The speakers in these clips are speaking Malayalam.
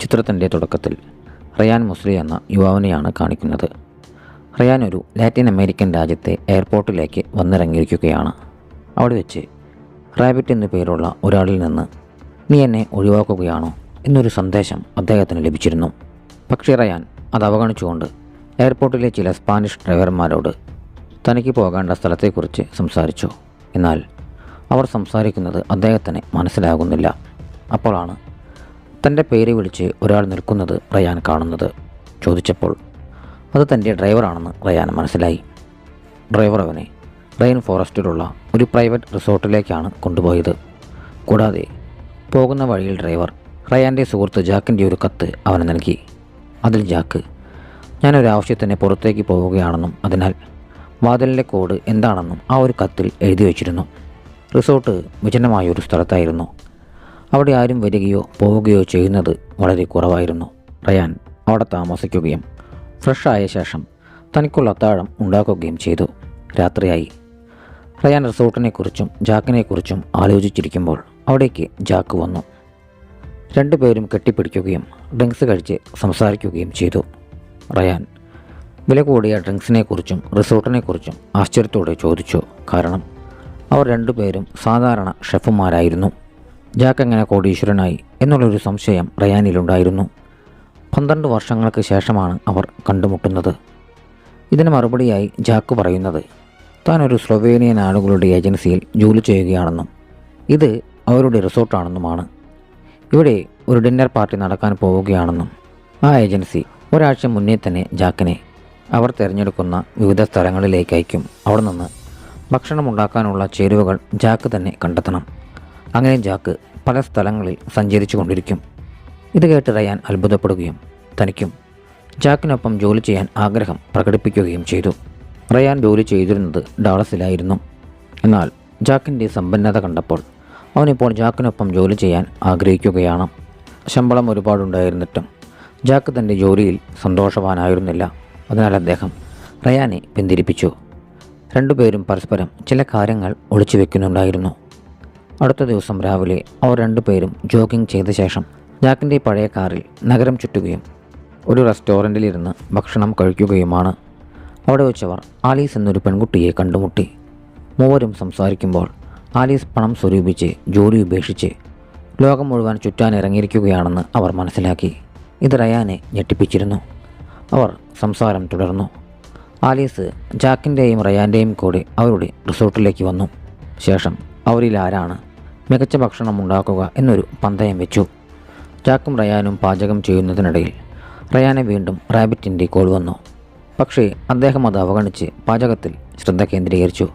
ചിത്രത്തിന്റെ തുടക്കത്തിൽ റയാൻ മുസ്ലി എന്ന യുവാവിനെയാണ് കാണിക്കുന്നത്. റയാൻ ഒരു ലാറ്റിൻ അമേരിക്കൻ രാജ്യത്തെ എയർപോർട്ടിലേക്ക് വന്നിറങ്ങിയിരിക്കുകയാണ്. അവിടെ വെച്ച് റാബിറ്റ് എന്നു പേരുള്ള ഒരാളിൽ നിന്ന് നീ എന്നെ ഒഴിവാക്കുകയാണോ? എന്നൊരു സന്ദേശം അദ്ദേഹത്തിന് ലഭിച്ചിരുന്നു. പക്ഷേ റയാൻ അത് അവഗണിച്ചുകൊണ്ട് എയർപോർട്ടിലെ ചില സ്പാനിഷ് ഡ്രൈവർമാരോട് തനിക്ക് പോകേണ്ട സ്ഥലത്തെക്കുറിച്ച് സംസാരിച്ചു. എന്നാൽ അവർ സംസാരിക്കുന്നത് അദ്ദേഹത്തിന് മനസ്സിലാകുന്നില്ല. അപ്പോഴാണ് തന്റെ പേര് വിളിച്ച് ഒരാൾ നിൽക്കുന്നത് റയാൻ കാണുന്നത്. ചോദിച്ചപ്പോൾ അത് തന്റെ ഡ്രൈവറാണെന്ന് റയാൻ മനസ്സിലായി. ഡ്രൈവർ അവനെ റെയിൻ ഫോറസ്റ്റിലുള്ള ഒരു പ്രൈവറ്റ് റിസോർട്ടിലേക്കാണ് കൊണ്ടുപോയത്. കൂടാതെ പോകുന്ന വഴിയിൽ ഡ്രൈവർ റയാന്റെ സുഹൃത്ത് ജാക്കിന്റെ ഒരു കത്ത് അവന് നൽകി. അതിൽ ജാക്ക് ഞാനൊരു ആവശ്യത്തിന് പുറത്തേക്ക് പോവുകയാണെന്നും അതിനാൽ വാതിലിന്റെ കോഡ് എന്താണെന്നും ആ ഒരു കത്തിൽ എഴുതി വച്ചിരുന്നു. റിസോർട്ട് വിജനമായ ഒരു സ്ഥലത്തായിരുന്നു. അവിടെ ആരും വരികയോ പോവുകയോ ചെയ്യുന്നത് വളരെ കുറവായിരുന്നു. റയാൻ അവിടെ താമസിക്കുകയും ഫ്രഷായ ശേഷം തനിക്കുള്ള അത്താഴം ഉണ്ടാക്കുകയും ചെയ്തു. രാത്രിയായി. റയാൻ റിസോർട്ടിനെക്കുറിച്ചും ജാക്കിനെക്കുറിച്ചും ആലോചിച്ചിരിക്കുമ്പോൾ അവിടേക്ക് ജാക്ക് വന്നു. രണ്ടുപേരും കെട്ടിപ്പിടിക്കുകയും ഡ്രിങ്ക്സ് കഴിച്ച് സംസാരിക്കുകയും ചെയ്തു. റയാൻ വില കൂടിയ ഡ്രിങ്ക്സിനെക്കുറിച്ചും റിസോർട്ടിനെക്കുറിച്ചും ആശ്ചര്യത്തോടെ ചോദിച്ചു. കാരണം അവർ രണ്ടുപേരും സാധാരണ ഷെഫുമാരായിരുന്നു. ജാക്ക് എങ്ങനെ കോടീശ്വരനായി എന്നുള്ളൊരു സംശയം റയാനിലുണ്ടായിരുന്നു. പന്ത്രണ്ട് വർഷങ്ങൾക്ക് ശേഷമാണ് അവർ കണ്ടുമുട്ടുന്നത്. ഇതിന് മറുപടിയായി ജാക്ക് പറയുന്നത് താൻ ഒരു സ്ലൊവേനിയൻ ആളുകളുടെ ഏജൻസിയിൽ ജോലി ചെയ്യുകയാണെന്നും ഇത് അവരുടെ റിസോർട്ടാണെന്നുമാണ്. ഇവിടെ ഒരു ഡിന്നർ പാർട്ടി നടക്കാൻ പോവുകയാണെന്നും ആ ഏജൻസി ഒരാഴ്ച മുന്നേ തന്നെ ജാക്കിനെ അവർ തിരഞ്ഞെടുക്കുന്ന വിവിധ സ്ഥലങ്ങളിലേക്ക് അയക്കും അവിടെ നിന്ന് ഭക്ഷണം ഉണ്ടാക്കാനുള്ള ചേരുവകൾ ജാക്ക് തന്നെ കണ്ടെത്തണം. അങ്ങനെ ജാക്ക് പല സ്ഥലങ്ങളിൽ സഞ്ചരിച്ചു കൊണ്ടിരിക്കും ഇത് കേട്ട് റയാൻ അത്ഭുതപ്പെടുകയും തനിക്കും ജാക്കിനൊപ്പം ജോലി ചെയ്യാൻ ആഗ്രഹം പ്രകടിപ്പിക്കുകയും ചെയ്തു. റയാൻ ജോലി ചെയ്തിരുന്നത് ഡാളസിലായിരുന്നു. എന്നാൽ ജാക്കിന്റെ സമ്പന്നത കണ്ടപ്പോൾ അവനിപ്പോൾ ജാക്കിനൊപ്പം ജോലി ചെയ്യാൻ ആഗ്രഹിക്കുകയാണ്. ശമ്പളം ഒരുപാടുണ്ടായിരുന്നിട്ടും ജാക്ക് തന്റെ ജോലിയിൽ സന്തോഷവാനായിരുന്നില്ല. അതിനാൽ അദ്ദേഹം റയാനെ പിന്തിരിപ്പിച്ചു. രണ്ടുപേരും പരസ്പരം ചില കാര്യങ്ങൾ ഒളിച്ചു വെക്കുന്നുണ്ടായിരുന്നു അടുത്ത ദിവസം രാവിലെ അവർ രണ്ടുപേരും ജോഗിംഗ് ചെയ്ത ശേഷം ജാക്കിന്റെ പഴയ കാറിൽ നഗരം ചുറ്റുകയും ഒരു റെസ്റ്റോറന്റിലിരുന്ന് ഭക്ഷണം കഴിക്കുകയുമാണ്. അവിടെ വെച്ചവർ ആലീസ് എന്നൊരു പെൺകുട്ടിയെ കണ്ടുമുട്ടി. മൂവരും സംസാരിക്കുമ്പോൾ ആലീസ് പണം സ്വരൂപിച്ച് ജോലി ഉപേക്ഷിച്ച് ലോകം മുഴുവൻ ചുറ്റാൻ ഇറങ്ങിയിരിക്കുകയാണെന്ന് അവർ മനസ്സിലാക്കി. ഇത് റയാനെ ഞെട്ടിപ്പിച്ചിരുന്നു. അവർ സംസാരം തുടർന്നു. ആലീസ് ജാക്കിന്റെയും റയാന്റെയും കൂടെ അവരുടെ റിസോർട്ടിലേക്ക് വന്നു. ശേഷം അവരിൽ ആരാണ് മികച്ച ഭക്ഷണം ഉണ്ടാക്കുക എന്നൊരു പന്തയം വെച്ചു. ജാക്കും റയാനും പാചകം ചെയ്യുന്നതിനിടയിൽ റയാനെ വീണ്ടും റാബിറ്റിന്റെ കോൾ വന്നു. പക്ഷേ അദ്ദേഹം അത് അവഗണിച്ച് പാചകത്തിൽ ശ്രദ്ധ കേന്ദ്രീകരിച്ചു.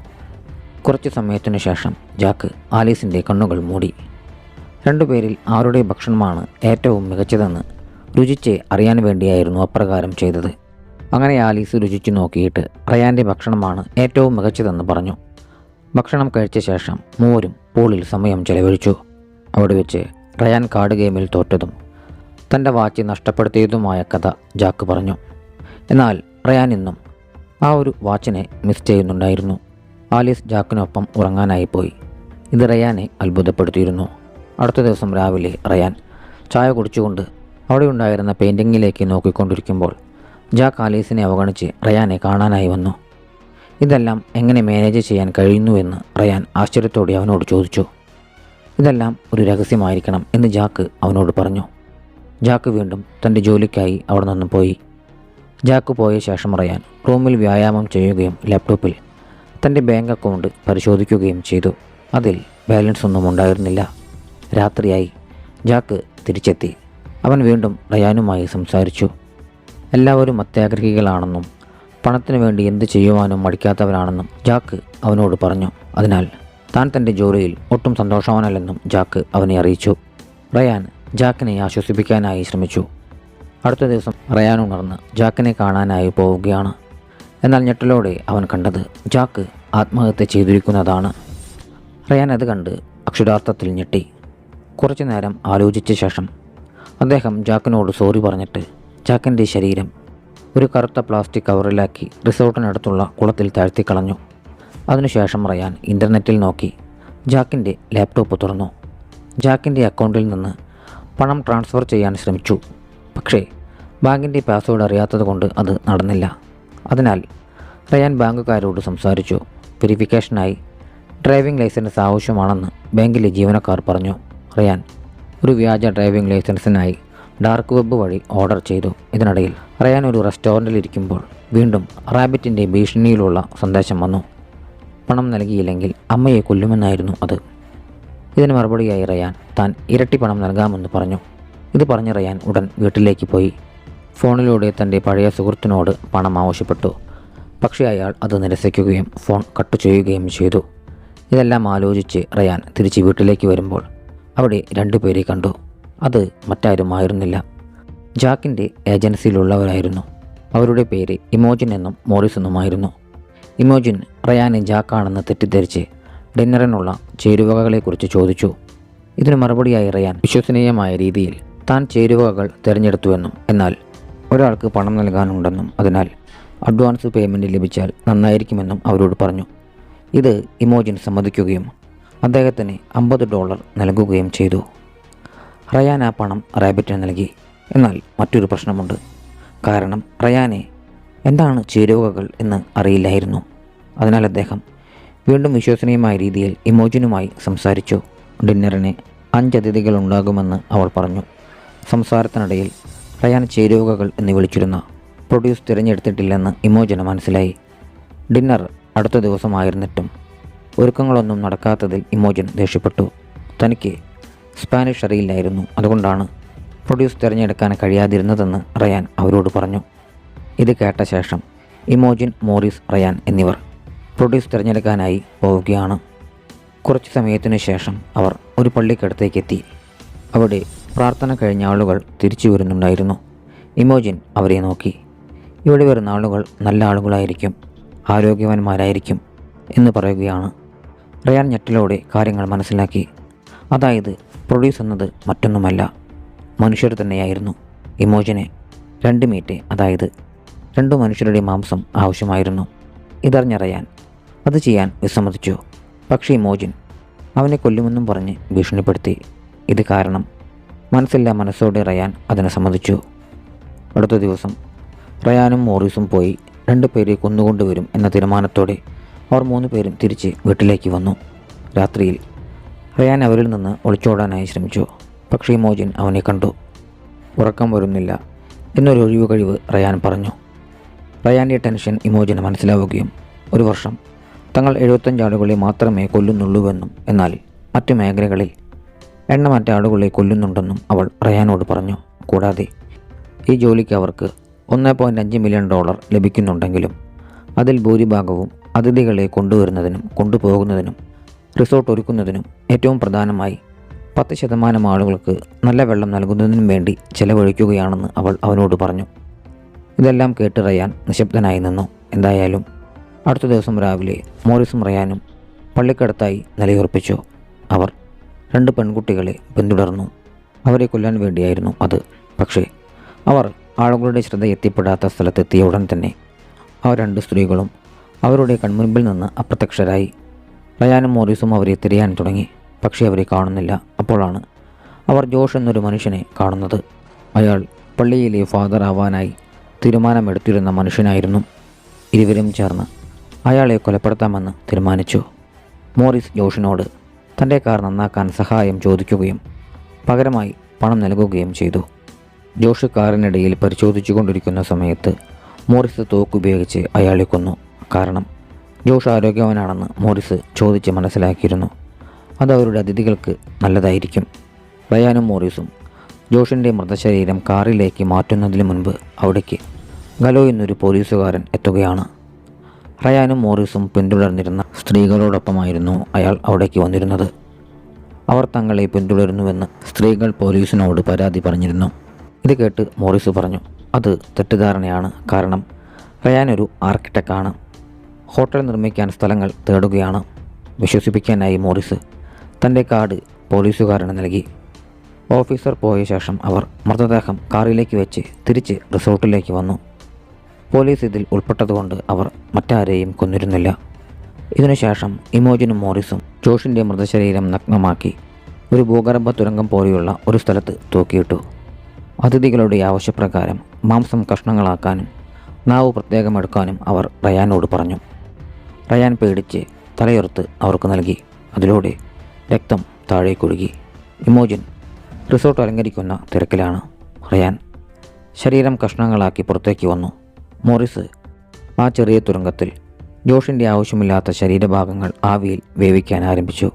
കുറച്ച് സമയത്തിനു ശേഷം ജാക്ക് ആലീസിന്റെ കണ്ണുകൾ മൂടി. രണ്ടുപേരിൽ ആരുടെ ഭക്ഷണമാണ് ഏറ്റവും മികച്ചതെന്ന് രുചിച്ച് അറിയാൻ വേണ്ടിയായിരുന്നു അപ്രകാരം ചെയ്തത്. അങ്ങനെ ആലീസ് രുചിച്ചു നോക്കിയിട്ട് റയാന്റെ ഭക്ഷണമാണ് ഏറ്റവും മികച്ചതെന്ന് പറഞ്ഞു. ഭക്ഷണം കഴിച്ച ശേഷം മൂവരും പൂളിൽ സമയം ചെലവഴിച്ചു. അവിടെ വെച്ച് റയാൻ കാർഡ് ഗെയിമിൽ തോറ്റതും തന്റെ വാച്ച് നഷ്ടപ്പെടുത്തിയതുമായ കഥ ജാക്ക് പറഞ്ഞു. എന്നാൽ റയാൻ ഇന്നും ആ ഒരു വാച്ചിനെ മിസ് ചെയ്യുന്നുണ്ടായിരുന്നു. ആലീസ് ജാക്കിനൊപ്പം ഉറങ്ങാനായി പോയി. ഇത് റയാനെ അത്ഭുതപ്പെടുത്തിയിരുന്നു. അടുത്ത ദിവസം രാവിലെ റയാൻ ചായ കുടിച്ചുകൊണ്ട് അവിടെ ഉണ്ടായിരുന്ന പെയിന്റിങ്ങിലേക്ക് നോക്കിക്കൊണ്ടിരിക്കുമ്പോൾ ജാക്ക് ആലീസിനെ അവഗണിച്ച് റയാനെ കാണാനായി വന്നു. ഇതെല്ലാം എങ്ങനെ മാനേജ് ചെയ്യാൻ കഴിയുന്നുവെന്ന് റയാൻ ആശ്ചര്യത്തോടെ അവനോട് ചോദിച്ചു. ഇതെല്ലാം ഒരു രഹസ്യമായിരിക്കണം എന്ന് ജാക്ക് അവനോട് പറഞ്ഞു. ജാക്ക് വീണ്ടും തന്റെ ജോലിക്കായി അവിടെ നിന്നും പോയി. ജാക്ക് പോയ ശേഷം റയാൻ റൂമിൽ വ്യായാമം ചെയ്യുകയും ലാപ്ടോപ്പിൽ തന്റെ ബാങ്ക് അക്കൗണ്ട് പരിശോധിക്കുകയും ചെയ്തു. അതിൽ ബാലൻസ് ഒന്നും ഉണ്ടായിരുന്നില്ല. രാത്രിയായി ജാക്ക് തിരിച്ചെത്തി. അവൻ വീണ്ടും റയാനുമായി സംസാരിച്ചു. എല്ലാവരും അത്യാഗ്രഹികളാണെന്നും പണത്തിനു വേണ്ടി എന്ത് ചെയ്യുവാനും മടിക്കാത്തവരാണെന്നും ജാക്ക് അവനോട് പറഞ്ഞു. അതിനാൽ താൻ തന്റെ ജോലിയിൽ ഒട്ടും സന്തോഷവാനല്ലെന്നും ജാക്ക് അവനെ അറിയിച്ചു. റയാൻ ജാക്കിനെ ആശ്വസിപ്പിക്കാനായി ശ്രമിച്ചു. അടുത്ത ദിവസം റയാൻ ഉണർന്ന് ജാക്കിനെ കാണാനായി പോവുകയാണ്. എന്നാൽ ഞെട്ടലോടെ അവൻ കണ്ടത് ജാക്ക് ആത്മഹത്യ ചെയ്തിരിക്കുന്നതാണ്. റയാൻ അത് കണ്ട് അക്ഷരാർത്ഥത്തിൽ ഞെട്ടി. കുറച്ചു നേരം ആലോചിച്ച ശേഷം അദ്ദേഹം ജാക്കിനോട് സോറി പറഞ്ഞിട്ട് ജാക്കിന്റെ ശരീരം ഒരു കറുത്ത പ്ലാസ്റ്റിക് കവറിലാക്കി റിസോർട്ടിനടുത്തുള്ള കുളത്തിൽ താഴ്ത്തിക്കളഞ്ഞു. അതിനുശേഷം റയാൻ ഇന്റർനെറ്റിൽ നോക്കി ജാക്കിന്റെ ലാപ്ടോപ്പ് തുറന്നു. ജാക്കിന്റെ അക്കൗണ്ടിൽ നിന്ന് പണം ട്രാൻസ്ഫർ ചെയ്യാൻ ശ്രമിച്ചു. പക്ഷേ ബാങ്കിന്റെ പാസ്വേഡ് അറിയാത്തതുകൊണ്ട് അത് നടന്നില്ല. അതിനാൽ റയാൻ ബാങ്കുകാരോട് സംസാരിച്ചു. വെരിഫിക്കേഷനായി ഡ്രൈവിംഗ് ലൈസൻസ് ആവശ്യമാണെന്ന് ബാങ്കിലെ ജീവനക്കാർ പറഞ്ഞു. റയാൻ ഒരു വ്യാജ ഡ്രൈവിംഗ് ലൈസൻസിനായി ഡാർക്ക് വെബ് വഴി ഓർഡർ ചെയ്തു. ഇതിനിടയിൽ റയാൻ ഒരു റെസ്റ്റോറന്റിൽ ഇരിക്കുമ്പോൾ വീണ്ടും റാബിറ്റിന്റെ ഭീഷണിയിലുള്ള സന്ദേശം വന്നു. പണം നൽകിയില്ലെങ്കിൽ അമ്മയെ കൊല്ലുമെന്നായിരുന്നു അത്. ഇതിന് മറുപടിയായി റയാൻ താൻ ഇരട്ടി പണം നൽകാമെന്ന് പറഞ്ഞു. ഇത് പറഞ്ഞ റയാൻ ഉടൻ വീട്ടിലേക്ക് പോയി. ഫോണിലൂടെ തന്റെ പഴയ സുഹൃത്തിനോട് പണം ആവശ്യപ്പെട്ടു. പക്ഷേ അയാൾ അത് നിരസിക്കുകയും ഫോൺ കട്ട് ചെയ്യുകയും ചെയ്തു. ഇതെല്ലാം ആലോചിച്ച് റയാൻ തിരിച്ച് വീട്ടിലേക്ക് വരുമ്പോൾ അവിടെ രണ്ടുപേരെ കണ്ടു. അത് മറ്റാരുമായിരുന്നില്ല. ജാക്കിന്റെ ഏജൻസിയിലുള്ളവരായിരുന്നു. അവരുടെ പേര് ഇമോജിൻ എന്നും മോറിസ് എന്നുമായിരുന്നു. ഇമോജിൻ റയാനെ ജാക്കാണെന്ന് തെറ്റിദ്ധരിച്ച് ഡിന്നറിനുള്ള ചേരുവകകളെക്കുറിച്ച് ചോദിച്ചു. ഇതിന് മറുപടിയായി റയാൻ വിശ്വസനീയമായ രീതിയിൽ താൻ ചേരുവകകൾ തിരഞ്ഞെടുത്തുവെന്നും എന്നാൽ ഒരാൾക്ക് പണം നൽകാനുണ്ടെന്നും അതിനാൽ അഡ്വാൻസ് പേയ്മെന്റ് ലഭിച്ചാൽ നന്നായിരിക്കുമെന്നും അവരോട് പറഞ്ഞു. ഇത് ഇമോജിൻ സമ്മതിക്കുകയും അദ്ദേഹത്തിന് അമ്പത് ഡോളർ നൽകുകയും ചെയ്തു. റയാൻ ആ പണം റാബിറ്റിന് നൽകി. എന്നാൽ മറ്റൊരു പ്രശ്നമുണ്ട്. കാരണം റയാനെ എന്താണ് ചേരുവകൾ എന്ന് അറിയില്ലായിരുന്നു. അതിനാൽ അദ്ദേഹം വീണ്ടും വിശ്വസനീയമായ രീതിയിൽ ഇമോജിനുമായി സംസാരിച്ചു. ഡിന്നറിന് അഞ്ച് അതിഥികൾ ഉണ്ടാകുമെന്ന് അവൾ പറഞ്ഞു. സംസാരത്തിനിടയിൽ റയാൻ ചേരുവകൾ എന്ന് വിളിച്ചിരുന്ന. പ്രൊഡ്യൂസ് തിരഞ്ഞെടുത്തിട്ടില്ലെന്ന് ഇമോജന മനസ്സിലായി. ഡിന്നർ അടുത്ത ദിവസമായിരുന്നിട്ടും ഒരുക്കങ്ങളൊന്നും നടക്കാത്തതിൽ ഇമോജൻ ദേഷ്യപ്പെട്ടു. തനിക്ക് സ്പാനിഷ് അറിയില്ലായിരുന്നു. അതുകൊണ്ടാണ് പ്രൊഡ്യൂസ് തിരഞ്ഞെടുക്കാൻ കഴിയാതിരുന്നതെന്ന് റയാൻ അവരോട് പറഞ്ഞു. ഇത് കേട്ട ശേഷം ഇമോജിൻ മോറിസ് റയാൻ എന്നിവർ പ്രൊഡ്യൂസ് തിരഞ്ഞെടുക്കാനായി പോവുകയാണ്. കുറച്ച് സമയത്തിനു ശേഷം അവർ ഒരു പള്ളിക്കടുത്തേക്ക് എത്തി. അവിടെ പ്രാർത്ഥന കഴിഞ്ഞ ആളുകൾ തിരിച്ചു വരുന്നുണ്ടായിരുന്നു. ഇമോജിൻ അവരെ നോക്കി. ഇവിടെ വരുന്ന ആളുകൾ നല്ല ആളുകളായിരിക്കും ആരോഗ്യവാന്മാരായിരിക്കും എന്ന് പറയുകയാണ്. റയാൻ ഞെട്ടിലൂടെ കാര്യങ്ങൾ മനസ്സിലാക്കി. അതായത് പ്രൊഡ്യൂസ് എന്നത് മറ്റൊന്നുമല്ല. മനുഷ്യർ തന്നെയായിരുന്നു. ഇമോജന് രണ്ട് മീറ്റ് അതായത് രണ്ടു മനുഷ്യരുടെ മാംസം ആവശ്യമായിരുന്നു. ഇതറിഞ്ഞറിയാൻ അത് ചെയ്യാൻ വിസമ്മതിച്ചു. പക്ഷേ ഇമോജിൻ അവനെ കൊല്ലുമെന്നും പറഞ്ഞ് ഭീഷണിപ്പെടുത്തി. ഇത് കാരണം മനസ്സില്ല മനസ്സോടെ റയാൻ അതിനെ സമ്മതിച്ചു. അടുത്ത ദിവസം റയാനും മോറിസും പോയി രണ്ടു പേരെ കൊന്നുകൊണ്ടുവരും എന്ന തീരുമാനത്തോടെ അവർ മൂന്ന് പേരും തിരിച്ച് വീട്ടിലേക്ക് വന്നു. രാത്രിയിൽ റയാൻ അവരിൽ നിന്ന് ഒളിച്ചോടാനായി ശ്രമിച്ചു. പക്ഷേ മോജിൻ അവനെ കണ്ടു. ഉറക്കം വരുന്നില്ല. എന്നൊരു ഒഴിവ് കഴിവ് റയാൻ പറഞ്ഞു. റയാന്റെ ടെൻഷൻ ഇമോജിന് മനസ്സിലാവുകയും ഒരു വർഷം തങ്ങൾ എഴുപത്തഞ്ച് ആളുകളെ മാത്രമേ കൊല്ലുന്നുള്ളൂവെന്നും എന്നാൽ മറ്റു മേഖലകളിൽ എണ്ണമറ്റ ആളുകളെ കൊല്ലുന്നുണ്ടെന്നും അവൾ റയാനോട് പറഞ്ഞു. കൂടാതെ ഈ ജോലിക്ക് അവർക്ക് ഒന്ന് പോയിന്റ് അഞ്ച് മില്യൺ ഡോളർ ലഭിക്കുന്നുണ്ടെങ്കിലും അതിൽ ഭൂരിഭാഗവും അതിഥികളെ കൊണ്ടുവരുന്നതിനും കൊണ്ടുപോകുന്നതിനും റിസോർട്ട് ഒരുക്കുന്നതിനും ഏറ്റവും പ്രധാനമായി പത്ത് ശതമാനം ആളുകൾക്ക് നല്ല വെള്ളം നൽകുന്നതിനും വേണ്ടി ചെലവഴിക്കുകയാണെന്ന് അവൾ അവനോട് പറഞ്ഞു. ഇതെല്ലാം കേട്ട് റയാൻ നിശബ്ദനായി നിന്നു. എന്തായാലും അടുത്ത ദിവസം രാവിലെ മോറിസും റയാനും പള്ളിക്കടുത്തായി നിലയുറപ്പിച്ചു. അവർ രണ്ട് പെൺകുട്ടികളെ പിന്തുടർന്നു. അവരെ കൊല്ലാൻ വേണ്ടിയായിരുന്നു അത്. പക്ഷേ അവർ ആളുകളുടെ ശ്രദ്ധ എത്തിപ്പെടാത്ത സ്ഥലത്തെത്തിയ ഉടൻ തന്നെ ആ രണ്ട് സ്ത്രീകളും അവരുടെ കൺമുൻപിൽ നിന്ന് അപ്രത്യക്ഷരായി. റയാനും മോറിസും അവരെ തിരയാൻ തുടങ്ങി. പക്ഷേ അവരെ കാണുന്നില്ല. അപ്പോഴാണ് അവർ ജോഷ് എന്നൊരു മനുഷ്യനെ കാണുന്നത്. അയാൾ പള്ളിയിലെ ഫാദർ ആവാനായി തീരുമാനമെടുത്തിരുന്ന മനുഷ്യനായിരുന്നു. ഇരുവരും ചേർന്ന് അയാളെ കൊലപ്പെടുത്താമെന്ന് തീരുമാനിച്ചു. മോറിസ് ജോഷിനോട് തന്റെ കാർ നന്നാക്കാൻ സഹായം ചോദിക്കുകയും പകരമായി പണം നൽകുകയും ചെയ്തു. ജോഷ് കാറിനിടയിൽ പരിശോധിച്ചുകൊണ്ടിരിക്കുന്ന സമയത്ത് മോറിസ് തോക്കുപയോഗിച്ച് അയാളെ കൊന്നു. കാരണം ജോഷ് ആരോഗ്യവാനാണെന്ന് മോറിസ് ചോദിച്ച് മനസ്സിലാക്കിയിരുന്നു. അത് അവരുടെ അതിഥികൾക്ക് നല്ലതായിരിക്കും. ബയാനും മോറിസും ജോഷിന്റെ മൃതശരീരം കാറിലേക്ക് മാറ്റുന്നതിന് മുൻപ് അവിടേക്ക് ഗലോ എന്നൊരു പോലീസുകാരൻ എത്തുകയാണ്. റയാനും മോറിസും പിന്തുടർന്നിരുന്ന സ്ത്രീകളോടൊപ്പമായിരുന്നു അയാൾ അവിടേക്ക് വന്നിരുന്നത്. അവർ തങ്ങളെ പിന്തുടരുന്നുവെന്ന് സ്ത്രീകൾ പോലീസിനോട് പരാതി പറഞ്ഞിരുന്നു. ഇത് കേട്ട് മോറിസ് പറഞ്ഞു അത് തെറ്റിദ്ധാരണയാണ്. കാരണം റയാൻ ഒരു ആർക്കിടെക്റ്റാണ്. ഹോട്ടൽ നിർമ്മിക്കാൻ സ്ഥലങ്ങൾ തേടുകയാണ്. വിശ്വസിപ്പിക്കാനായി മോറിസ് തന്റെ കാർഡ് പോലീസുകാരന് നൽകി. ഓഫീസർ പോയ ശേഷം അവർ മൃതദേഹം കാറിലേക്ക് വെച്ച് തിരിച്ച് റിസോർട്ടിലേക്ക് വന്നു. പോലീസ് ഇതിൽ ഉൾപ്പെട്ടതുകൊണ്ട് അവർ മറ്റാരെയും കൊന്നിരുന്നില്ല. ഇതിനുശേഷം ഇമോജിനും മോറിസും ജോഷിന്റെ മൃതശരീരം നഗ്നമാക്കി ഒരു ഭൂഗർഭ തുരങ്കം പോലെയുള്ള ഒരു സ്ഥലത്ത് തൂക്കിയിട്ടു. അതിഥികളുടെ ആവശ്യപ്രകാരം മാംസം കഷ്ണങ്ങളാക്കാനും നാവ് പ്രത്യേകം എടുക്കാനും അവർ റയാനോട് പറഞ്ഞു. റയാൻ പേടിച്ച് തലയുറത്ത് അവർക്ക് നൽകി. അതിലൂടെ രക്തം താഴേക്കൊഴുകി ഇമോജിൻ റിസോർട്ട് അലങ്കരിക്കുന്ന തിരക്കിലാണ് റയാൻ. ശരീരം കഷ്ണങ്ങളാക്കി പുറത്തേക്ക് വന്നു. മോറിസ് ആ ചെറിയ തുരങ്കത്തിൽ ജോഷിന്റെ ആവശ്യമില്ലാത്ത ശരീരഭാഗങ്ങൾ ആവിയിൽ വേവിക്കാൻ ആരംഭിച്ചു.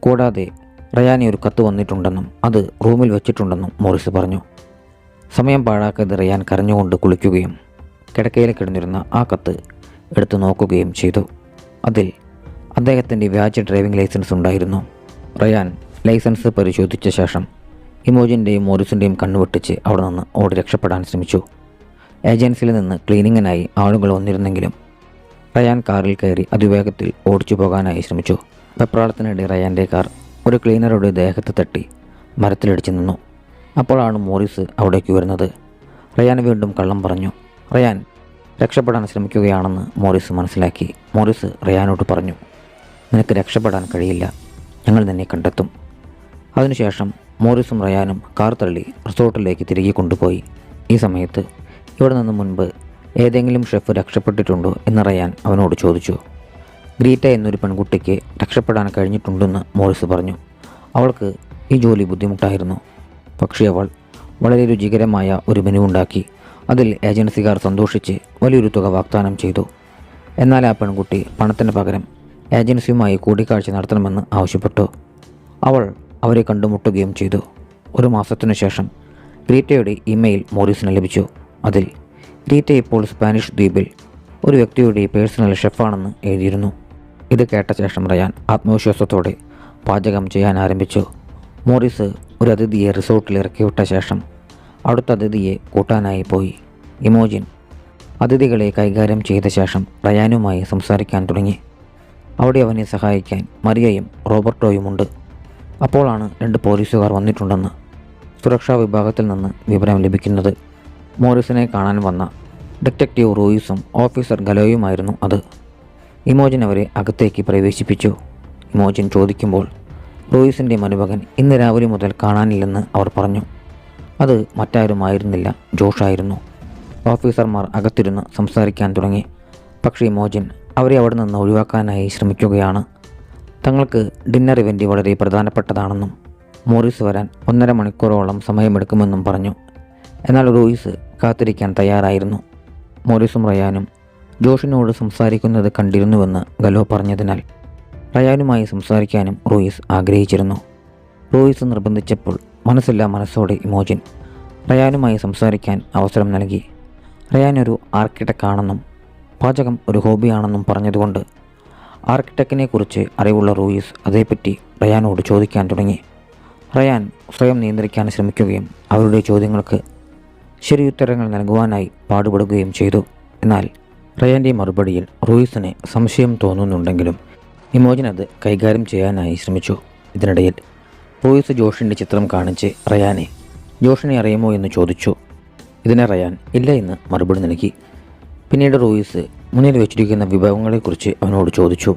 കൂടാതെ റയാനി ഒരു കത്ത് വന്നിട്ടുണ്ടെന്നും അത് റൂമിൽ വെച്ചിട്ടുണ്ടെന്നും മോറിസ് പറഞ്ഞു. സമയം പാഴാക്കാതെ റയാൻ കരഞ്ഞുകൊണ്ട് കുളിക്കുകയും കിടക്കയിൽ കിടന്നിരുന്ന ആ കത്ത് എടുത്തു നോക്കുകയും ചെയ്തു. അതിൽ അദ്ദേഹത്തിന്റെ വ്യാജ ഡ്രൈവിംഗ് ലൈസൻസ് ഉണ്ടായിരുന്നു. റയാൻ ലൈസൻസ് പരിശോധിച്ച ശേഷം ഇമോജിന്റെയും മോറിസിന്റെയും കണ്ണുവെട്ടിച്ച് അവിടെ നിന്ന് ഓടി രക്ഷപ്പെടാൻ ശ്രമിച്ചു. ഏജൻസിയിൽ നിന്ന് ക്ലീനിങ്ങിനായി ആളുകൾ വന്നിരുന്നെങ്കിലും റയാൻ കാറിൽ കയറി അതിവേഗത്തിൽ ഓടിച്ചു പോകാനായി ശ്രമിച്ചു. വെപ്രാളത്തിനിടെ റയാന്റെ കാർ ഒരു ക്ലീനറുടെ ദേഹത്ത് തട്ടി മരത്തിലിടിച്ചു നിന്നു. അപ്പോഴാണ് മോറിസ് അവിടേക്ക് വരുന്നത്. റയാൻ വീണ്ടും കള്ളം പറഞ്ഞു. റയാൻ രക്ഷപ്പെടാൻ ശ്രമിക്കുകയാണെന്ന് മോറിസ് മനസ്സിലാക്കി. മോറിസ് റയാനോട് പറഞ്ഞു. നിനക്ക് രക്ഷപ്പെടാൻ കഴിയില്ല. ഞങ്ങൾ നിന്നെ കണ്ടെത്തും. അതിനുശേഷം മോറിസും റയാനും കാർ തള്ളി റിസോർട്ടിലേക്ക് തിരികെ കൊണ്ടുപോയി. ഈ സമയത്ത് ഇവിടെ നിന്ന് മുൻപ് ഏതെങ്കിലും ഷെഫ് രക്ഷപ്പെട്ടിട്ടുണ്ടോ എന്ന് റയാൻ അവനോട് ചോദിച്ചു. ഗ്രീറ്റ എന്നൊരു പെൺകുട്ടിക്ക് രക്ഷപ്പെടാൻ കഴിഞ്ഞിട്ടുണ്ടെന്ന് മോറിസ് പറഞ്ഞു. അവൾക്ക് ഈ ജോലി ബുദ്ധിമുട്ടായിരുന്നു. പക്ഷേ അവൾ വളരെ രുചികരമായ ഒരു മെനു ഉണ്ടാക്കി. അതിൽ ഏജൻസിക്കാർ സന്തോഷിച്ച് വലിയൊരു തുക വാഗ്ദാനം ചെയ്തു. എന്നാൽ ആ പെൺകുട്ടി പണത്തിന് പകരം ഏജൻസിയുമായി കൂടിക്കാഴ്ച നടത്തണമെന്ന് ആവശ്യപ്പെട്ടു. അവൾ അവരെ കണ്ടുമുട്ടുകയും ചെയ്തു. ഒരു മാസത്തിനു ശേഷം ഗ്രീറ്റയുടെ ഇമെയിൽ മോറിസിന് ലഭിച്ചു. അതിൽ ഗ്രീറ്റ ഇപ്പോൾ സ്പാനിഷ് ദ്വീപിൽ ഒരു വ്യക്തിയുടെ പേഴ്സണൽ ഷെഫാണെന്ന് എഴുതിയിരുന്നു. ഇത് കേട്ട ശേഷം റയാൻ ആത്മവിശ്വാസത്തോടെ പാചകം ചെയ്യാൻ ആരംഭിച്ചു. മോറിസ് ഒരു അതിഥിയെ റിസോർട്ടിൽ ഇറക്കിവിട്ട ശേഷം അടുത്ത അതിഥിയെ കൂട്ടാനായി പോയി. ഇമോജിൻ അതിഥികളെ കൈകാര്യം ചെയ്ത ശേഷം റയാനുമായി സംസാരിക്കാൻ തുടങ്ങി. അവിടെ അവനെ സഹായിക്കാൻ മറിയയും റോബർട്ടോയുമുണ്ട്. അപ്പോഴാണ് രണ്ട് പോലീസുകാർ വന്നിട്ടുണ്ടെന്ന് സുരക്ഷാ വിഭാഗത്തിൽ നിന്ന് വിവരം ലഭിക്കുന്നത്. മോറിസിനെ കാണാൻ വന്ന ഡിറ്റക്റ്റീവ് റോയിസും ഓഫീസർ ഗലോയുമായിരുന്നു അത്. ഇമോജൻ അവരെ അകത്തേക്ക് പ്രവേശിപ്പിച്ചു. ഇമോജൻ ചോദിക്കുമ്പോൾ റൂയിസിന്റെ മരുമകൻ ഇന്ന് രാവിലെ മുതൽ കാണാനില്ലെന്ന് അവർ പറഞ്ഞു. അത് മറ്റാരുമായിരുന്നില്ല ജോഷായിരുന്നു. ഓഫീസർമാർ അകത്തിരുന്ന് സംസാരിക്കാൻ തുടങ്ങി. പക്ഷേ ഇമോജിൻ അവരെ അവിടെ നിന്ന് ഒഴിവാക്കാനായി ശ്രമിക്കുകയാണ്. തങ്ങൾക്ക് ഡിന്നർ ഇവന്റ് വളരെ പ്രധാനപ്പെട്ടതാണെന്നും മോറിസ് വരാൻ ഒന്നര മണിക്കൂറോളം സമയമെടുക്കുമെന്നും പറഞ്ഞു. എന്നാൽ റൂയിസ് കാത്തിരിക്കാൻ തയ്യാറായിരുന്നു. മോറിസും റയാനും ജോഷിനോട് സംസാരിക്കുന്നത് കണ്ടിരുന്നുവെന്ന് ഗലോ പറഞ്ഞതിനാൽ റയാനുമായി സംസാരിക്കാനും റൂയിസ് ആഗ്രഹിച്ചിരുന്നു. റൂയിസ് നിർബന്ധിച്ചപ്പോൾ മനസ്സെല്ലാം മനസ്സോടെ ഇമോജിൻ റയാനുമായി സംസാരിക്കാൻ അവസരം നൽകി. റയാൻ ഒരു ആർക്കിടെക്റ്റ് ആണെന്നും പാചകം ഒരു ഹോബിയാണെന്നും പറഞ്ഞതുകൊണ്ട് ആർക്കിടെക്റ്റിനെ കുറിച്ച് അറിവുള്ള റൂയിസ് അതേപ്പറ്റി റയാനോട് ചോദിക്കാൻ തുടങ്ങി. റയാൻ സ്വയം നിയന്ത്രിക്കാൻ ശ്രമിക്കുകയും അവരുടെ ചോദ്യങ്ങൾക്ക് ശരിയുത്തരങ്ങൾ നൽകുവാനായി പാടുപെടുകയും ചെയ്തു. എന്നാൽ റയാന്റെ മറുപടിയിൽ റൂയിസിന് സംശയം തോന്നുന്നുണ്ടെങ്കിലും ഇമോജിൻ അത് കൈകാര്യം ചെയ്യാനായി ശ്രമിച്ചു. ഇതിനിടയിൽ റൂയിസ് ജോഷിന്റെ ചിത്രം കാണിച്ച് റയാനെ ജോഷിനെ അറിയുമോ? എന്ന് ചോദിച്ചു. ഇതിനെ റയാൻ ഇല്ല എന്ന് മറുപടി നൽകി. പിന്നീട് റൂയിസ് മുന്നിൽ വെച്ചിരിക്കുന്ന വിഭവങ്ങളെക്കുറിച്ച് അവനോട് ചോദിച്ചു.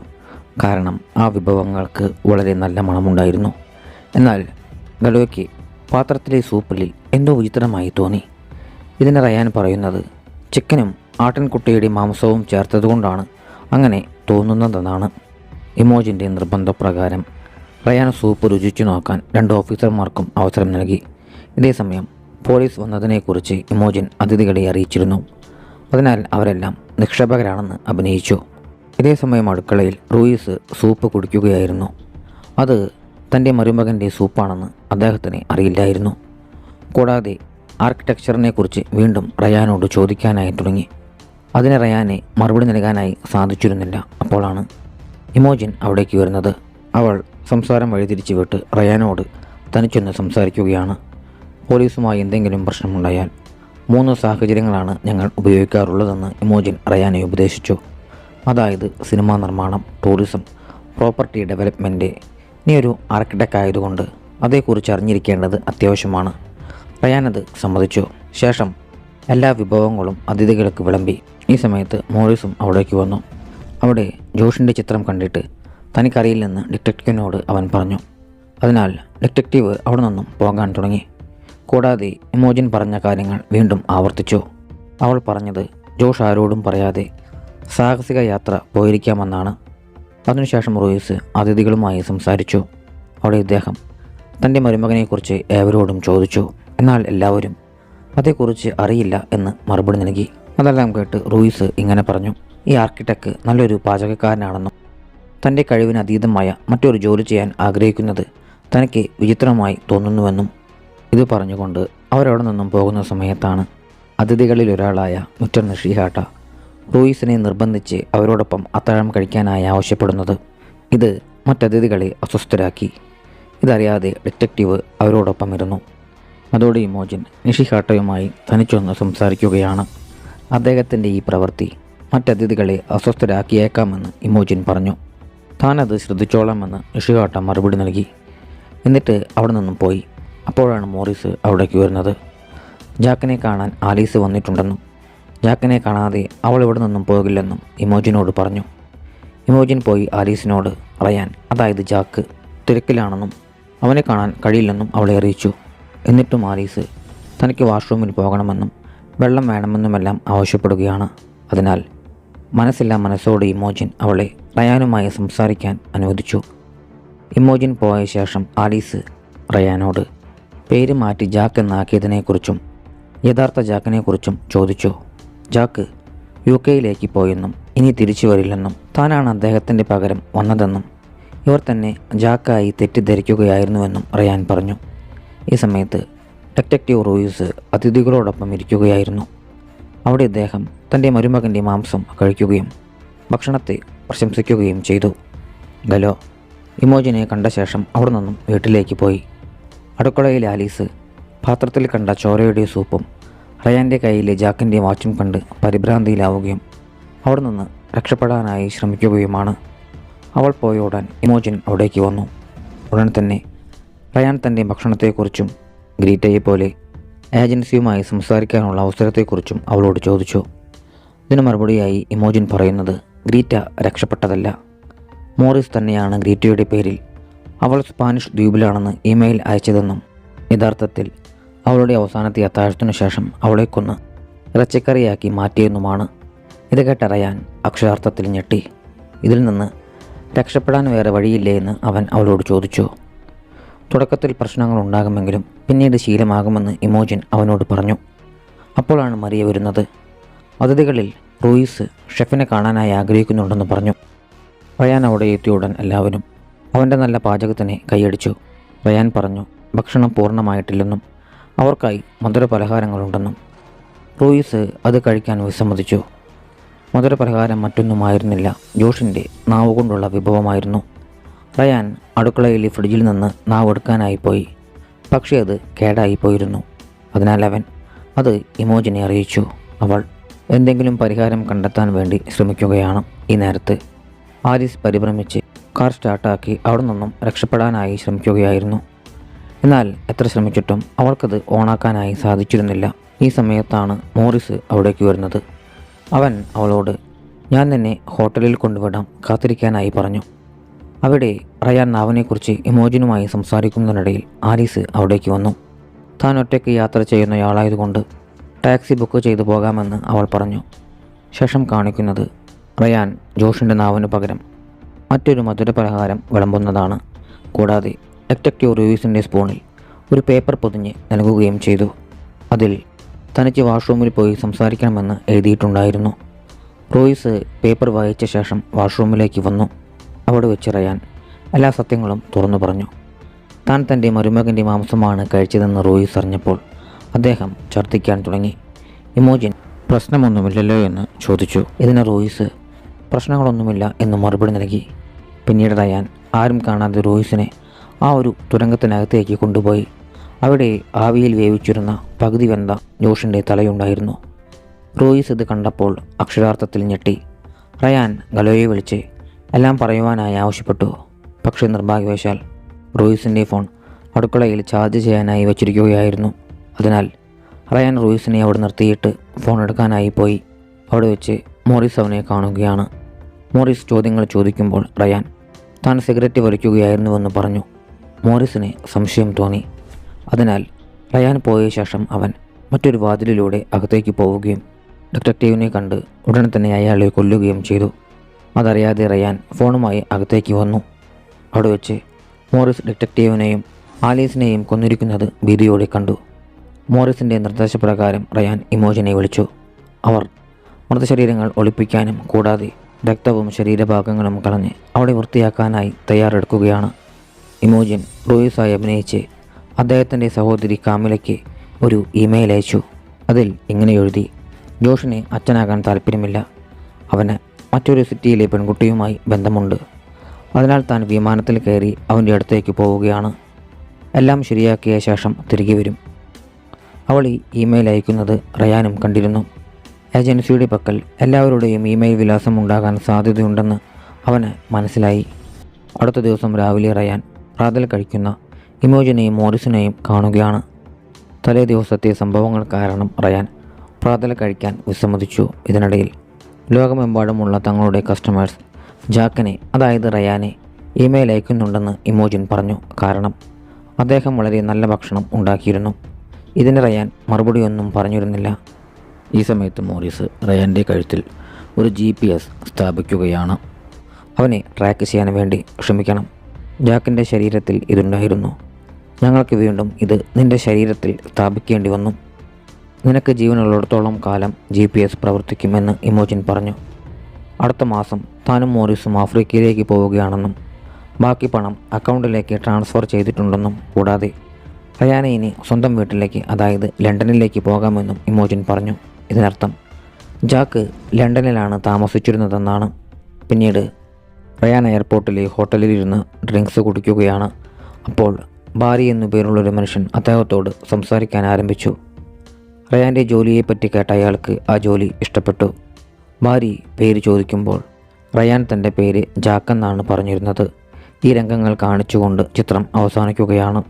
കാരണം ആ വിഭവങ്ങൾക്ക് വളരെ നല്ല മണമുണ്ടായിരുന്നു. എന്നാൽ ഗലോയ്ക്ക് പാത്രത്തിലെ സൂപ്പിൽ എന്തോ വിചിത്രമായി തോന്നി. ഇതിന് റയാൻ പറയുന്നത് ചിക്കനും ആട്ടിൻകുട്ടിയുടെ മാംസവും ചേർത്തതുകൊണ്ടാണ് അങ്ങനെ തോന്നുന്നതെന്നാണ്. ഇമോജിന്റെ നിർബന്ധപ്രകാരം റയാൻ സൂപ്പ് രുചിച്ചു നോക്കാൻ രണ്ട് ഓഫീസർമാർക്കും അവസരം നൽകി. ഇതേസമയം പോലീസ് വന്നതിനെക്കുറിച്ച് ഇമോജിൻ അതിഥികളെ അറിയിച്ചിരുന്നു. അതിനാൽ അവരെല്ലാം നിക്ഷേപകരാണെന്ന് അഭിനയിച്ചു. ഇതേസമയം അടുക്കളയിൽ റൂയിസ് സൂപ്പ് കുടിക്കുകയായിരുന്നു. അത് തന്റെ മരുമകന്റെ സൂപ്പാണെന്ന് അദ്ദേഹത്തിന് അറിയില്ലായിരുന്നു. കൂടാതെ ആർക്കിടെക്ചറിനെ കുറിച്ച് വീണ്ടും റയാനോട് ചോദിക്കാനായി തുടങ്ങി. അതിന് റയാനെ മറുപടി നൽകാനായി സാധിച്ചിരുന്നില്ല. അപ്പോഴാണ് ഇമോജിൻ അവിടേക്ക് വരുന്നത്. അവൾ സംസാരം വഴിതിരിച്ചു വിട്ട് റയാനോട് തനിച്ചൊന്ന് സംസാരിക്കുകയാണ്. പോലീസുമായി എന്തെങ്കിലും പ്രശ്നമുണ്ടായാൽ മൂന്ന് സാഹചര്യങ്ങളാണ് ഞങ്ങൾ ഉപയോഗിക്കാറുള്ളതെന്ന് ഇമോജിൻ റയാനെ ഉപദേശിച്ചു. അതായത് സിനിമാ നിർമ്മാണം ടൂറിസം പ്രോപ്പർട്ടി ഡെവലപ്മെന്റ് നീ ഒരു ആർക്കിടെക്റ്റ് ആയതുകൊണ്ട് അതേക്കുറിച്ച് അറിഞ്ഞിരിക്കേണ്ടത് അത്യാവശ്യമാണ്. റയാനത് സമ്മതിച്ചു. ശേഷം എല്ലാ വിഭവങ്ങളും അതിഥികൾക്ക് വിളമ്പി. ഈ സമയത്ത് മോറിസും അവിടേക്ക് വന്നു. അവിടെ ജോഷിന്റെ ചിത്രം കണ്ടിട്ട് തനിക്കറിയില്ലെന്ന് ഡിറ്റക്റ്റീവിനോട് അവൻ പറഞ്ഞു. അതിനാൽ ഡിറ്റക്റ്റീവ് അവിടെ നിന്നും പോകാൻ തുടങ്ങി. കൂടാതെ ഇമോജൻ പറഞ്ഞ കാര്യങ്ങൾ വീണ്ടും ആവർത്തിച്ചു. അവൾ പറഞ്ഞത് ജോഷ് ആരോടും പറയാതെ സാഹസിക യാത്ര പോയിരിക്കാമെന്നാണ്. അതിനുശേഷം റോയിസ് അതിഥികളുമായി സംസാരിച്ചു. അവിടെ ഇദ്ദേഹം തന്റെ മരുമകനെക്കുറിച്ച് ഏവരോടും ചോദിച്ചു. എന്നാൽ എല്ലാവരും അതേക്കുറിച്ച് അറിയില്ല എന്ന് മറുപടി നൽകി. അതെല്ലാം കേട്ട് റൂയിസ് ഇങ്ങനെ പറഞ്ഞു ഈ ആർക്കിടെക്ട് നല്ലൊരു പാചകക്കാരനാണെന്നും തന്റെ കഴിവിന് അതീതമായ മറ്റൊരു ജോലി ചെയ്യാൻ ആഗ്രഹിക്കുന്നത് തനിക്ക് വിചിത്രമായി തോന്നുന്നുവെന്നും ഇത് പറഞ്ഞുകൊണ്ട് അവരവിടെ നിന്നും പോകുന്ന സമയത്താണ് അതിഥികളിൽ ഒരാളായ മിസ്റ്റർ നിഷിഹാട്ട റൂയിസിനെ നിർബന്ധിച്ച് അവരോടൊപ്പം അത്താഴം കഴിക്കാനായി ആവശ്യപ്പെടുന്നത്. ഇത് മറ്റതിഥികളെ അസ്വസ്ഥരാക്കി. ഇതറിയാതെ ഡിറ്റക്റ്റീവ് അവരോടൊപ്പം ഇരുന്നു. അതോടെ ഇമോജിൻ നിഷിഹാട്ടയുമായി തനിച്ചൊന്ന് സംസാരിക്കുകയാണ്. അദ്ദേഹത്തിന്റെ ഈ പ്രവൃത്തി മറ്റതിഥികളെ അസ്വസ്ഥരാക്കിയേക്കാമെന്ന് ഇമോജിൻ പറഞ്ഞു. താനത് ശ്രദ്ധിച്ചോളാമെന്ന് നിഷിഹാട്ട മറുപടി നൽകി. എന്നിട്ട് അവിടെ നിന്നും പോയി. അപ്പോഴാണ് മോറിസ് അവിടേക്ക് വരുന്നത്. ജാക്കിനെ കാണാൻ ആലീസ് വന്നിട്ടുണ്ടെന്നും ജാക്കിനെ കാണാതെ അവൾ ഇവിടെ നിന്നും പോകില്ലെന്നും ഇമോജിനോട് പറഞ്ഞു. ഇമോജിൻ പോയി ആലീസിനോട് പറയാൻ അതായത് ജാക്ക് തിരക്കിലാണെന്നും അവനെ കാണാൻ കഴിയില്ലെന്നും അവളെ അറിയിച്ചു. എന്നിട്ടും ആലീസ് തനിക്ക് വാഷ്റൂമിൽ പോകണമെന്നും വെള്ളം വേണമെന്നുമെല്ലാം ആവശ്യപ്പെടുകയാണ്. അതിനാൽ മനസ്സില്ല മനസ്സോട് ഇമോജിൻ അവളെ റയാനുമായി സംസാരിക്കാൻ അനുവദിച്ചു. ഇമോജിൻ പോയ ശേഷം ആലീസ് റയാനോട് പേര് മാറ്റി ജാക്ക് എന്നാക്കിയതിനെക്കുറിച്ചും യഥാർത്ഥ ജാക്കിനെക്കുറിച്ചും ചോദിച്ചു. ജാക്ക് യു കെയിലേക്ക് പോയെന്നും ഇനി തിരിച്ചു വരില്ലെന്നും താനാണ് അദ്ദേഹത്തിന്റെ പകരം വന്നതെന്നും ഇവർ തന്നെ ജാക്കായി തെറ്റിദ്ധരിക്കുകയായിരുന്നുവെന്നും റയാൻ പറഞ്ഞു. ഈ സമയത്ത് ഡിറ്റക്റ്റീവ് റൂയിസ് അതിഥികളോടൊപ്പം ഇരിക്കുകയായിരുന്നു. അവിടെ അദ്ദേഹം തന്റെ മരുമകന്റെ മാംസം കഴിക്കുകയും ഭക്ഷണത്തെ പ്രശംസിക്കുകയും ചെയ്തു. ഗലോ ഇമോജിനെ കണ്ട ശേഷം അവിടെ നിന്നും വീട്ടിലേക്ക് പോയി. അടുക്കളയിൽ ആലീസ് പാത്രത്തിൽ കണ്ട ചോരയുടെ സൂപ്പും റയാന്റെ കയ്യിലെ ജാക്കിന്റെ വാച്ചും കണ്ട് പരിഭ്രാന്തിയിലാവുകയും അവിടെ നിന്ന് രക്ഷപ്പെടാനായി ശ്രമിക്കുകയുമാണ്. അവൾ പോയി ഉടൻ ഇമോജിൻ അവിടേക്ക് വന്നു. ഉടൻ തന്നെ റയാൻ തന്റെ ഭക്ഷണത്തെക്കുറിച്ചും ഗ്രീറ്റയെ പോലെ ഏജൻസിയുമായി സംസാരിക്കാനുള്ള അവസരത്തെക്കുറിച്ചും അവളോട് ചോദിച്ചു. ഇതിന് മറുപടിയായി ഇമോജിൻ പറയുന്നത് ഗ്രീറ്റ രക്ഷപ്പെട്ടതല്ല. മോറിസ് തന്നെയാണ് ഗ്രീറ്റയുടെ പേരിൽ അവൾ സ്പാനിഷ് ദ്വീപിലാണെന്ന് ഇമെയിൽ അയച്ചതെന്നും യഥാർത്ഥത്തിൽ അവളുടെ അവസാനത്തെ അത്താഴത്തിനു ശേഷം അവളെ കൊന്ന് ഇറച്ചിക്കറിയാക്കി മാറ്റിയെന്നുമാണ് ഇത് കേട്ടറിയാൻ അക്ഷരാർത്ഥത്തിൽ ഞെട്ടി. ഇതിൽ നിന്ന് രക്ഷപ്പെടാൻ വേറെ വഴിയില്ലേ എന്ന് അവൻ അവളോട് ചോദിച്ചു. തുടക്കത്തിൽ പ്രശ്നങ്ങൾ ഉണ്ടാകുമെങ്കിലും പിന്നീട് ശീലമാകുമെന്ന് ഇമോജിൻ അവനോട് പറഞ്ഞു. അപ്പോഴാണ് മറിയ വരുന്നത്. അതിഥികളിൽ റൂയിസ് ഷെഫിനെ കാണാനായി ആഗ്രഹിക്കുന്നുണ്ടെന്ന് പറഞ്ഞു. റയാൻ അവിടെ എത്തിയ ഉടൻ എല്ലാവരും അവന്റെ നല്ല പാചകത്തിന് കൈയടിച്ചു. റയാൻ പറഞ്ഞു ഭക്ഷണം പൂർണമായിട്ടില്ലെന്നും അവർക്കായി മധുര പലഹാരങ്ങളുണ്ടെന്നും റൂയിസ് അത് കഴിക്കാൻ വിസമ്മതിച്ചു. മധുര പലഹാരം മറ്റൊന്നുമായിരുന്നില്ല. ജോഷിന്റെ നാവ് കൊണ്ടുള്ള വിഭവമായിരുന്നു. റയാൻ അടുക്കളയിലെ ഫ്രിഡ്ജിൽ നിന്ന് നാവ് എടുക്കാനായി പോയി. പക്ഷേ അത് കേടായിപ്പോയിരുന്നു അതിനാൽ അവൻ അത് ഇമോജിനെ അറിയിച്ചു. അവൾ എന്തെങ്കിലും പരിഹാരം കണ്ടെത്താൻ വേണ്ടി ശ്രമിക്കുകയാണ് ഈ നേരത്ത്. ആരിസ് പരിഭ്രമിച്ച് കാർ സ്റ്റാർട്ടാക്കി അവിടെ നിന്നും രക്ഷപ്പെടാനായി ശ്രമിക്കുകയായിരുന്നു. എന്നാൽ എത്ര ശ്രമിച്ചിട്ടും അവർക്കത് ഓണാക്കാനായി സാധിച്ചിരുന്നില്ല. ഈ സമയത്താണ് മോറിസ് അവിടേക്ക് വരുന്നത്. അവൻ അവളോട് ഞാൻ നിന്നെ ഹോട്ടലിൽ കൊണ്ടുവിടാം കാത്തിരിക്കാനായി പറഞ്ഞു. അവിടെ റയാൻ നാവനെക്കുറിച്ച് ഇമോജിനുമായി സംസാരിക്കുന്നതിനിടയിൽ ആലീസ് അവിടേക്ക് വന്നു. താൻ ഒറ്റയ്ക്ക് യാത്ര ചെയ്യുന്നയാളായതുകൊണ്ട് ടാക്സി ബുക്ക് ചെയ്തു പോകാമെന്ന് അവൾ പറഞ്ഞു. ശേഷം കാണിക്കുന്നത് റയാൻ ജോഷിന്റെ നാവിന് പകരം മറ്റൊരു മധുര പലഹാരം വിളമ്പുന്നതാണ്. കൂടാതെ ഡെറ്റക്റ്റീവ് റിവ്യൂസിന്റെ സ്പൂണിൽ ഒരു പേപ്പർ പൊതിഞ്ഞ് നൽകുകയും ചെയ്തു. അതിൽ തനിക്ക് വാഷ്റൂമിൽ പോയി സംസാരിക്കണമെന്ന് എഴുതിയിട്ടുണ്ടായിരുന്നു. റോയിസ് പേപ്പർ വായിച്ച ശേഷം വാഷ്റൂമിലേക്ക് വന്നു. അവിടെ വെച്ച് റയാൻ എല്ലാ സത്യങ്ങളും തുറന്നു പറഞ്ഞു. താൻ തന്റെ മരുമകന്റെ മാംസമാണ് കഴിച്ചതെന്ന് റോയിസ് അറിഞ്ഞപ്പോൾ അദ്ദേഹം ഛർദ്ദിക്കാൻ തുടങ്ങി. ഇമോജിൻ പ്രശ്നമൊന്നുമില്ലല്ലോ എന്ന് ചോദിച്ചു. ഇതിന് റോയിസ് പ്രശ്നങ്ങളൊന്നുമില്ല എന്ന് മറുപടി നൽകി. പിന്നീട് റയാൻ ആരും കാണാതെ റോയിസിനെ ആ ഒരു തുരങ്കത്തിനകത്തേക്ക് കൊണ്ടുപോയി. അവിടെ ആവിയിൽ വേവിച്ചിരുന്ന പകുതി വെന്ത ജോഷിന്റെ തലയുണ്ടായിരുന്നു. റോയിസ് ഇത് കണ്ടപ്പോൾ അക്ഷരാർത്ഥത്തിൽ ഞെട്ടി. റയാൻ ഗലോയെ വിളിച്ച് എല്ലാം പറയുവാനായി ആവശ്യപ്പെട്ടു. പക്ഷേ നിർഭാഗ്യവശാൽ റോയിസിന്റെ ഫോൺ അടുക്കളയിൽ ചാർജ് ചെയ്യാനായി വച്ചിരിക്കുകയായിരുന്നു. അതിനാൽ റയാൻ റോയിസിനെ അവിടെ നിർത്തിയിട്ട് ഫോൺ എടുക്കാനായി പോയി. അവിടെ വെച്ച് മോറിസ് അവനെ കാണുകയാണ്. മോറിസ് ചോദ്യങ്ങൾ ചോദിക്കുമ്പോൾ റയാൻ താൻ സിഗരറ്റ് വലിക്കുകയായിരുന്നുവെന്ന് പറഞ്ഞു. മോറിസിന് സംശയം തോന്നി. അതിനാൽ റയാൻ പോയ ശേഷം അവൻ മറ്റൊരു വാതിലിലൂടെ അകത്തേക്ക് പോവുകയും ഡിറ്റക്റ്റീവിനെ കണ്ട് ഉടനെ തന്നെ അയാളെ കൊല്ലുകയും ചെയ്തു. അതറിയാതെ റയാൻ ഫോണുമായി അകത്തേക്ക് വന്നു. അവിടെ വെച്ച് മോറിസ് ഡിറ്റക്റ്റീവിനെയും ആലീസിനെയും കൊന്നിരിക്കുന്നത് ഭീതിയോടെ കണ്ടു. മോറിസിന്റെ നിർദ്ദേശപ്രകാരം റയാൻ ഇമോജിനെ വിളിച്ചു. അവർ മൃതശരീരങ്ങൾ ഒളിപ്പിക്കാനും കൂടാതെ രക്തവും ശരീരഭാഗങ്ങളും കളഞ്ഞ് അവിടെ വൃത്തിയാക്കാനായി തയ്യാറെടുക്കുകയാണ്. ഇമോജിൻ റോയിസായി അഭിനയിച്ച് അദ്ദേഹത്തിന്റെ സഹോദരി കാമിലയ്ക്ക് ഒരു ഇമെയിൽ അയച്ചു. അതിൽ ഇങ്ങനെ എഴുതി ജോഷിന് അച്ഛനാകാൻ താല്പര്യമില്ല അവന് മറ്റൊരു സിറ്റിയിലെ പെൺകുട്ടിയുമായി ബന്ധമുണ്ട്. അതിനാൽ താൻ വിമാനത്തിൽ കയറി അവന്റെ അടുത്തേക്ക് പോവുകയാണ്. എല്ലാം ശരിയാക്കിയ ശേഷം തിരികെ വരും. അവൾ ഈ ഇമെയിൽ അയക്കുന്നത് റയാനും കണ്ടിരുന്നു. ഏജൻസിയുടെ പക്കൽ എല്ലാവരുടെയും ഇമെയിൽ വിലാസം ഉണ്ടാകാൻ സാധ്യതയുണ്ടെന്ന് അവന് മനസ്സിലായി. അടുത്ത ദിവസം രാവിലെ റയാൻ പ്രാതൽ കഴിക്കുന്ന ഇമോജിനെയും മോറിസിനെയും കാണുകയാണ്. തലേ ദിവസത്തെ സംഭവങ്ങൾ കാരണം റയാൻ പ്രാതൽ കഴിക്കാൻ വിസമ്മതിച്ചു. ഇതിനിടയിൽ ലോകമെമ്പാടുമുള്ള തങ്ങളുടെ കസ്റ്റമേഴ്സ് ജാക്കിനെ അതായത് റയാനെ ഇമെയിൽ അയക്കുന്നുണ്ടെന്ന് ഇമോജിൻ പറഞ്ഞു. കാരണം അദ്ദേഹം വളരെ നല്ല ഭക്ഷണം ഉണ്ടാക്കിയിരുന്നു. ഇതിന് റയാൻ മറുപടിയൊന്നും പറഞ്ഞിരുന്നില്ല. ഈ സമയത്ത് മോറിസ് റയാന്റെ കഴുത്തിൽ ഒരു ജി പി എസ് സ്ഥാപിക്കുകയാണ്. അവനെ ട്രാക്ക് ചെയ്യാൻ വേണ്ടി ക്ഷമിക്കണം. ജാക്കിന്റെ ശരീരത്തിൽ ഇതുണ്ടായിരുന്നു. ഞങ്ങൾക്ക് വീണ്ടും ഇത് നിന്റെ ശരീരത്തിൽ സ്ഥാപിക്കേണ്ടി വന്നു. നിനക്ക് ജീവനുള്ളിടത്തോളം കാലം ജി പി എസ് പ്രവർത്തിക്കുമെന്ന് ഇമോജിൻ പറഞ്ഞു. അടുത്ത മാസം താനും മോറിസും ആഫ്രിക്കയിലേക്ക് പോവുകയാണെന്നും ബാക്കി പണം അക്കൗണ്ടിലേക്ക് ട്രാൻസ്ഫർ ചെയ്തിട്ടുണ്ടെന്നും കൂടാതെ റയാന ഇനി സ്വന്തം വീട്ടിലേക്ക് അതായത് ലണ്ടനിലേക്ക് പോകാമെന്നും ഇമോജിൻ പറഞ്ഞു. ഇതിനർത്ഥം. ജാക്ക് ലണ്ടനിലാണ് താമസിച്ചിരുന്നതെന്നാണ്. പിന്നീട് റയാൻ എയർപോർട്ടിലെ ഹോട്ടലിലിരുന്ന് ഡ്രിങ്ക്സ് കുടിക്കുകയാണ്. അപ്പോൾ ബാരി എന്നു പേരുള്ളൊരു മനുഷ്യൻ അദ്ദേഹത്തോട് സംസാരിക്കാൻ ആരംഭിച്ചു. റയാന്റെ ജോലിയെപ്പറ്റി കേട്ട അയാൾക്ക് ആ ജോലി ഇഷ്ടപ്പെട്ടു. ബാരി പേര് ചോദിക്കുമ്പോൾ റയാൻ തന്റെ പേര് ജാക്കെന്നാണ് പറഞ്ഞിരുന്നത്. ഈ രംഗങ്ങൾ കാണിച്ചുകൊണ്ട് ചിത്രം അവസാനിക്കുകയാണ്.